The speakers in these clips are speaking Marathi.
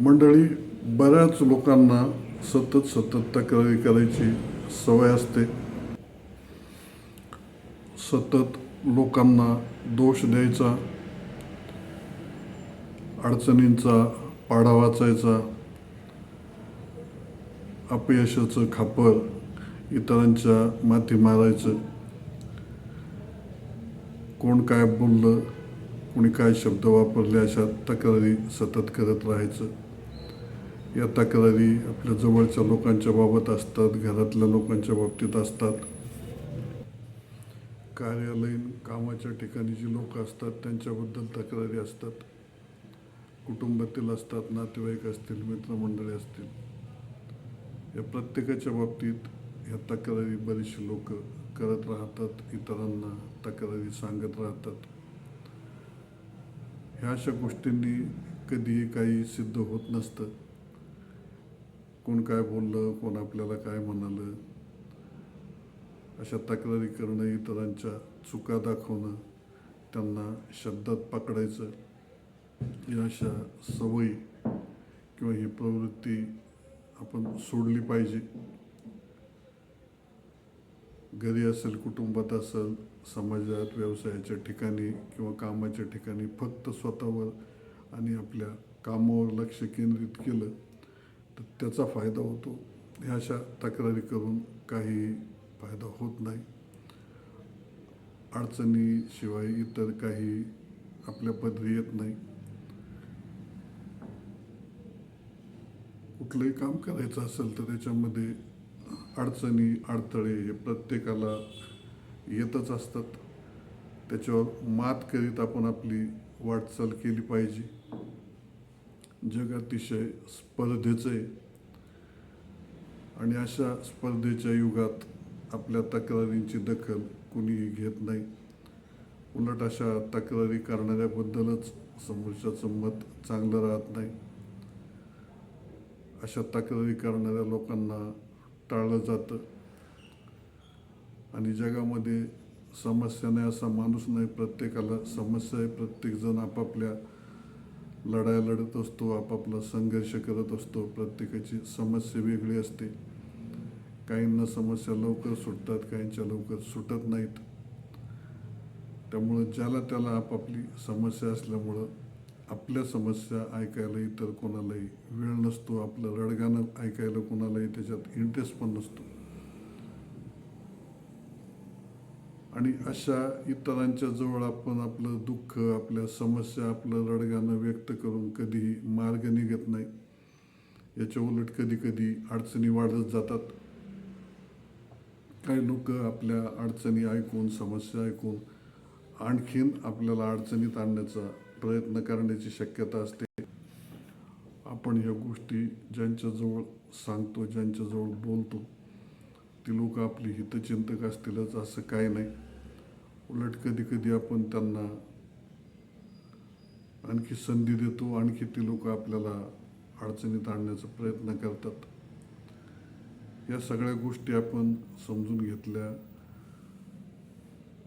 मंडळी बऱ्याच लोकांना सतत सतत तक्रारी करायची सवय असते. सतत लोकांना दोष द्यायचा अडचणींचा पाडा वाचायचा अपयशाचं खापर इतरांच्या माथी मारायचं. कोण काय बोललं कोणी काय शब्द वापरले अशा तक्रारी सतत करत राहायचं. या तक्रारी आपल्या जवळच्या लोकांच्या बाबत असतात घरातल्या लोकांच्या बाबतीत असतात. कार्यालयीन कामाच्या ठिकाणी जी लोक असतात त्यांच्याबद्दल तक्रारी असतात. कुटुंबातील असतात नातेवाईक असतील मित्रमंडळी असतील. या प्रत्येकाच्या बाबतीत ह्या तक्रारी बरीचशी लोक करत राहतात इतरांना तक्रारी सांगत राहतात. ह्या अशा गोष्टींनी कधीही काही सिद्ध होत नसतं. कोण काय बोललं कोण आपल्याला काय म्हणालं अशा तक्रारी करणं इतरांच्या चुका दाखवणं त्यांना शब्दात पकडायचं या अशा सवयी किंवा ही प्रवृत्ती आपण सोडली पाहिजे. घरी असेल कुटुंबात असेल समाजात व्यवसायाच्या ठिकाणी किंवा कामाच्या ठिकाणी फक्त स्वतःवर आणि आपल्या कामावर लक्ष केंद्रित केलं तर त्याचा फायदा होतो. ह्या अशा तक्रारी करून काही फायदा होत नाही. अडचणीशिवाय इतर काही आपल्या पदरी येत नाही. कुठलंही काम करायचं असेल तर त्याच्यामध्ये अडचणी अडथळे हे प्रत्येकाला येतच असतात. त्याच्यावर मात करीत आपण आपली वाटचाल केली पाहिजे. जग अतिशय स्पर्धेचं. आहे आणि अशा स्पर्धेच्या युगात आपल्या तक्रारींची दखल कुणीही घेत नाही. उलट अशा तक्रारी करणाऱ्याबद्दलच समोरच्याचं मत चांगलं राहत नाही. अशा तक्रारी करणाऱ्या लोकांना टाळलं जातं. आणि जगामध्ये समस्या नाही असा माणूस नाही प्रत्येकाला समस्या आहे प्रत्येकजण आपापल्या लढाया लढत असतो आपापला संघर्ष करत असतो प्रत्येकाची समस्या वेगळी असते. काहींना समस्या लवकर सुटतात काहींच्या लवकर सुटत नाहीत. त्यामुळं ज्याला त्याला आपापली समस्या असल्यामुळं आपल्या समस्या ऐकायला इतर कोणालाही वेळ नसतो आपलं रडगाणं ऐकायला कोणालाही त्याच्यात इंटरेस्ट पण नसतो. आणि अशा इतरांच्या जवळ आपण आपलं दुःख आपल्या समस्या आपलं रडगाणं व्यक्त करून कधीही मार्ग निघत नाही. याच्या उलट कधी कधी अडचणी वाढत जातात. काही लोक आपल्या अडचणी ऐकून समस्या ऐकून आणखीन आपल्याला अडचणीत आणण्याचा प्रयत्न करण्याची शक्यता असते. आपण ह्या गोष्टी ज्यांच्याजवळ सांगतो ज्यांच्याजवळ बोलतो ती लोक आपली हितचिंतक असतीलच असं काही नाही. उलट कधी कधी आपण त्यांना आणखी संधी देतो. आणखी ती लोक आपल्याला अडचणीत आणण्याचा प्रयत्न करतात. या सगळ्या गोष्टी आपण समजून घेतल्या.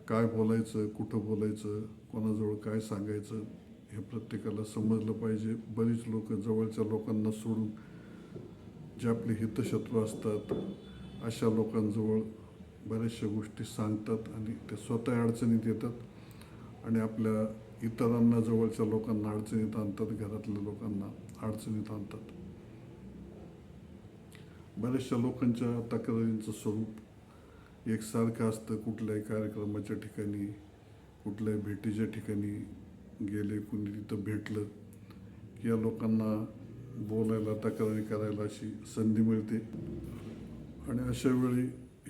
काय बोलायचं कुठं बोलायचं कोणाजवळ काय सांगायचं हे प्रत्येकाला समजलं पाहिजे. बरीच लोक जवळच्या लोकांना सोडून जे आपले हितशत्रू असतात अशा लोकांजवळ बऱ्याचशा गोष्टी सांगतात आणि ते स्वतः अडचणीत येतात. आणि आपल्या इतरांना जवळच्या लोकांना अडचणीत आणतात घरातल्या लोकांना अडचणीत आणतात. बऱ्याचशा लोकांच्या तक्रारींचं स्वरूप एकसारखं असतं. कुठल्याही कार्यक्रमाच्या ठिकाणी कुठल्याही भेटीच्या ठिकाणी गेले कुणी तिथं भेटलं की या लोकांना बोलायला तक्रारी करायला अशी संधी मिळते. आणि अशा वेळी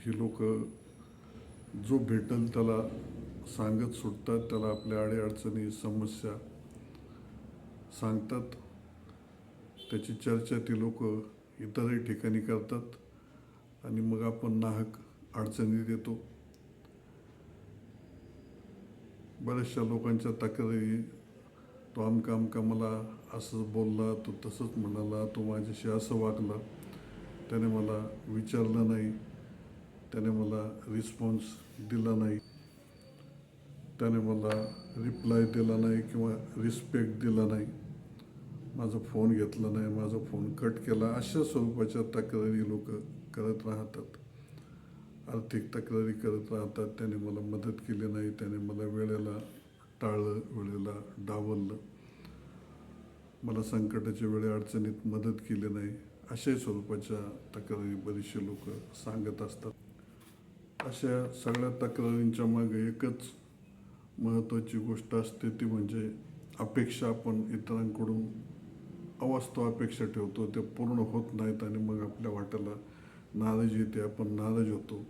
ही लोक जो भेटल त्याला सांगत सुटतात त्याला आपल्या अडीअडचणी समस्या सांगतात. त्याची चर्चा ती लोक इतरही ठिकाणी करतात आणि मग आपण नाहक अडचणी देतो. बऱ्याचशा लोकांच्या तक्रारी तो आमका आमका मला असं बोलला तो तसंच म्हणाला तो माझ्याशी असं वागला त्याने मला विचारलं नाही. त्याने मला रिस्पॉन्स दिला नाही. त्याने मला रिप्लाय दिला नाही किंवा रिस्पेक्ट दिला नाही. माझा फोन घेतला नाही माझा फोन कट केला. अशा स्वरूपाच्या तक्रारी लोक करत राहतात. आर्थिक तक्रारी करत राहतात. त्याने मला मदत केली नाही. त्याने मला वेळेला टाळलं वेळेला डावललं. मला संकटाच्या वेळी अडचणीत मदत केली नाही. अशाही स्वरूपाच्या तक्रारी बरीचसे लोक सांगत असतात. अशा सगळ्या तक्रारींच्या मागे एकच महत्त्वाची गोष्ट असते ती म्हणजे अपेक्षा आपण इतरांकडून अवास्तव अपेक्षा ठेवतो ते पूर्ण होत नाहीत आणि मग आपल्या वाट्याला नाराज येते आपण नाराज होतो.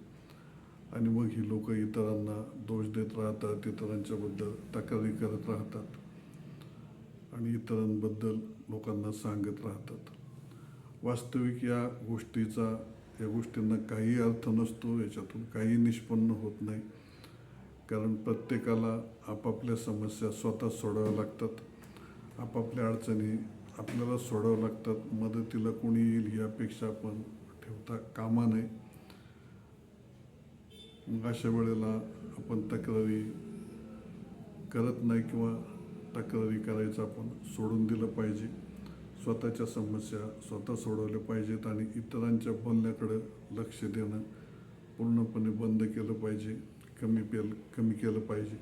आणि मग ही लोक इतरांना दोष देत राहतात इतरांच्याबद्दल तक्रारी करत राहतात आणि इतरांबद्दल लोकांना सांगत राहतात. वास्तविक या गोष्टीचा या गोष्टींना काही अर्थ नसतो याच्यातून काही निष्पन्न होत नाही. कारण प्रत्येकाला आपापल्या समस्या स्वतः सोडाव्या लागतात. आपापल्या अडचणी आपल्याला सोडाव्या लागतात. मदतीला कोणी येईल ही अपेक्षा आपण ठेवता कामा नये. मग अशा वेळेला आपण तक्रारी करत नाही किंवा तक्रारी करायचं आपण सोडून दिलं पाहिजे. स्वतःच्या समस्या स्वतः सोडवल्या पाहिजेत आणि इतरांच्या बोलण्याकडं लक्ष देणं पूर्णपणे बंद केलं पाहिजे कमी पेल कमी केलं पाहिजे.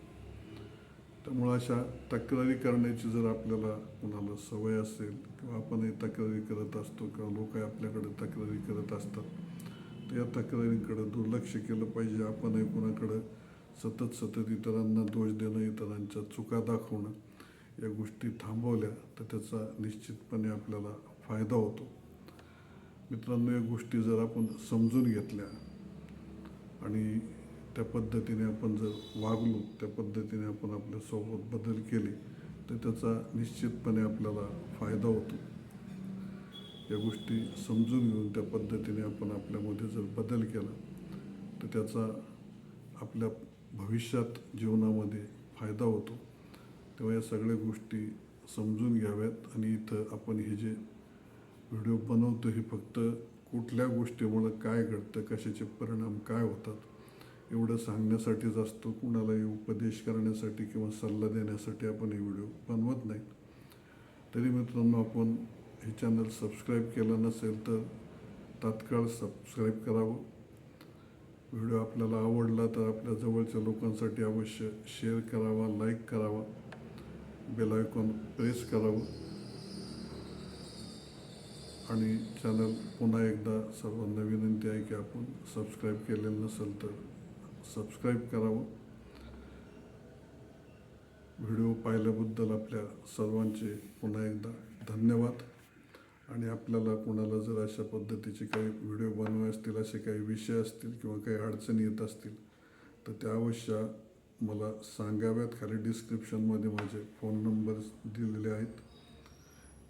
त्यामुळं अशा तक्रारी करण्याची जर आपल्याला कोणाला सवय असेल किंवा आपणही तक्रारी करत असतो किंवा लोक आपल्याकडे तक्रारी करत असतात तर या तक्रारींकडे दुर्लक्ष केलं पाहिजे. आपणही कोणाकडं सतत सतत इतरांना दोष देणं इतरांच्या चुका दाखवणं या गोष्टी थांबवल्या तर त्याचा निश्चितपणे आपल्याला फायदा होतो. मित्रांनो या गोष्टी जर आपण समजून घेतल्या आणि त्या पद्धतीने आपण जर वागलो त्या पद्धतीने आपण आपल्यासोबत बदल केले तर त्याचा निश्चितपणे आपल्याला फायदा होतो. या गोष्टी समजून घेऊन त्या पद्धतीने आपण आपल्यामध्ये जर बदल केला तर त्याचा आपल्या भविष्यात जीवनामध्ये फायदा होतो. तेव्हा या सगळ्या गोष्टी समजून घ्याव्यात आणि इथं आपण हे जे व्हिडिओ बनवतो हे फक्त कुठल्या गोष्टीमुळं काय घडतं कशाचे परिणाम काय होतात एवढं सांगण्यासाठीच असतो. कुणालाही उपदेश करण्यासाठी किंवा सल्ला देण्यासाठी आपण हे व्हिडिओ बनवत नाही. तरी मित्रांनो आपण हे चॅनल सबस्क्राईब केलं नसेल तर तात्काळ सबस्क्राईब करावं. व्हिडिओ आपल्याला आवडला तर आपल्या जवळच्या लोकांसाठी अवश्य शेअर करावा लाईक करावा. बेलायकॉन प्रेस करावं आणि चॅनल पुन्हा एकदा सर्वांना विनंती आहे की आपण सबस्क्राईब केलेलं नसेल तर सबस्क्राईब करावं. व्हिडिओ पाहिल्याबद्दल आपल्या सर्वांचे पुन्हा एकदा धन्यवाद. आणि आपल्याला कोणाला जर अशा पद्धतीचे काही व्हिडिओ बनवाय असतील असे काही विषय असतील किंवा काही अडचणी येत असतील तर त्या अवश्य मला सांगाव्यात खाली डिस्क्रिप्शनमध्ये माझे फोन नंबर दिलेले आहेत.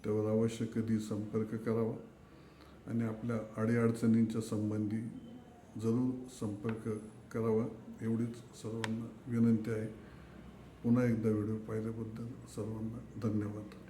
त्यावर अवश्य कधी संपर्क करावा आणि आपल्या अडीअडचणींच्या संबंधी जरूर संपर्क करावा एवढीच सर्वांना विनंती आहे. पुन्हा एकदा व्हिडिओ पाहिल्याबद्दल सर्वांना धन्यवाद.